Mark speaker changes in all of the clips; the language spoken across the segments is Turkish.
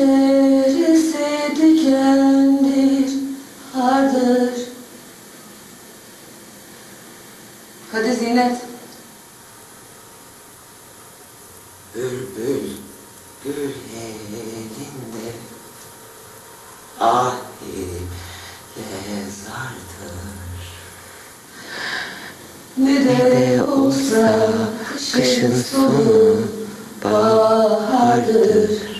Speaker 1: içerisi dikendir, hardır. Hadi Zinet.
Speaker 2: Bülbül gül elinde ahire zardır.
Speaker 1: Ne de olsa kışın sonu bahardır.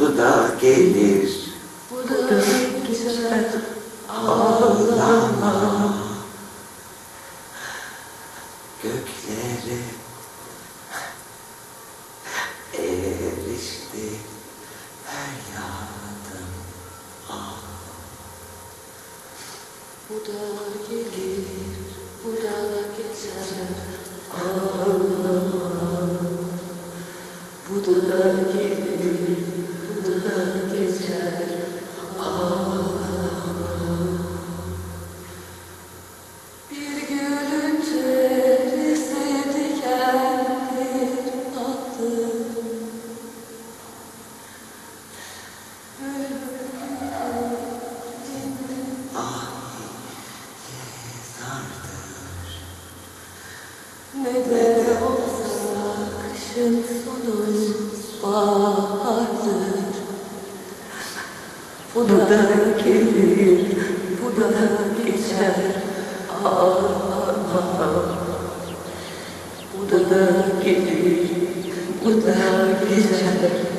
Speaker 2: Bu da gelir.
Speaker 1: Bu da geçer.
Speaker 2: göklere erişti. Feryadım.
Speaker 1: Bu da gelir, Ne de olsa kışın sonu bahardır. Bu da gelir, bu da geçer. Ağlama. Bu da gelir, bu da geçer.